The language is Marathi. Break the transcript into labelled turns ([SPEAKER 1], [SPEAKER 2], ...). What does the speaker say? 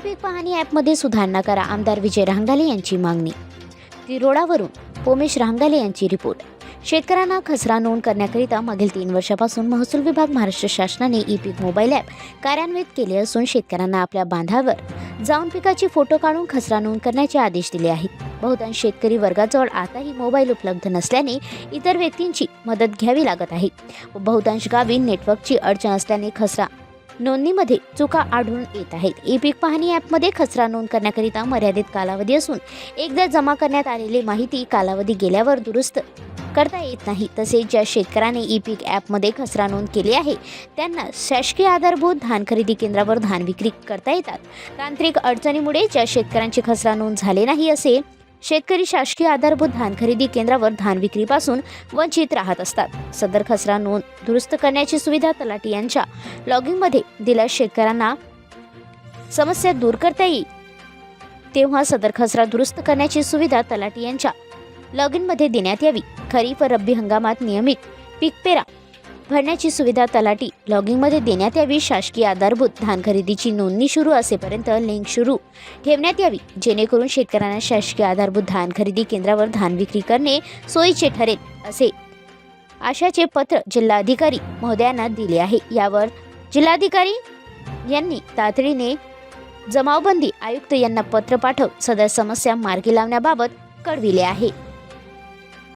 [SPEAKER 1] पीक पाहणी ॲपमध्ये सुधारणा करा. आमदार विजय रांगाले यांची मागणी. तिरोडावरून पोमेश रांगाले यांची रिपोर्ट. शेतकऱ्यांना खसरा नोंद करण्याकरिता मागील तीन वर्षापासून महसूल विभाग महाराष्ट्र शासनाने ई पीक मोबाईल ॲप कार्यान्वित केले असून शेतकऱ्यांना आपल्या बांधावर जाऊन पिकाची फोटो काढून खसरा नोंद करण्याचे आदेश दिले आहेत. बहुतांश शेतकरी वर्गाजवळ आताही मोबाईल उपलब्ध नसल्याने इतर व्यक्तींची मदत घ्यावी लागत आहे. बहुतांश गावी नेटवर्कची अडचण असल्याने खसरा नोंदणीमध्ये चुका आढळून येत आहेत. ई पीक पाहणी ॲपमध्ये खसरा नोंद करण्याकरिता मर्यादित कालावधी असून एकदा जमा करण्यात आलेली माहिती कालावधी गेल्यावर दुरुस्त करता येत नाही. तसेच ज्या शेतकऱ्याने ई पीक ॲपमध्ये खसरा नोंद केली आहे त्यांना शासकीय आधारभूत धान खरेदी केंद्रावर धान विक्री करता येतात. तांत्रिक अडचणीमुळे ज्या शेतकऱ्यांची खसरा नोंद झाले नाही असेल शेतकरी शासकीय आधारभूत धान खरेदी केंद्रावर धान विक्रीपासून वंचित राहत असतात. सदर खसरा नोंद दुरुस्त करण्याची सुविधा तलाठी यांच्या लॉगिंगमध्ये दिल्यास शेतकऱ्यांना समस्या दूर करता येईल. तेव्हा सदर खसरा दुरुस्त करण्याची सुविधा तलाठी यांच्या लॉगिनमध्ये देण्यात यावी. खरीप व रब्बी हंगामात नियमित पीक पेरा भरण्याची सुविधा तलाठी. लॉगिंगमध्ये देण्यात यावी शासकीय आधारभूत. धान खरेदीची नोंदणी सुरू असेपर्यंत लिंक सुरू. ठेवण्यात यावी. जेणेकरून शेतकऱ्यांना शासकीय आधारभूत धान खरेदी केंद्रावर धान विक्री करणे सोयीचे ठरेल असे आशाचे पत्र जिल्हाधिकारी महोदयांना दिले आहे. यावर जिल्हाधिकारी यांनी तातडीने जमावबंदी आयुक्त यांना पत्र पाठव सदर समस्या मार्गी लावण्याबाबत कळविले आहे.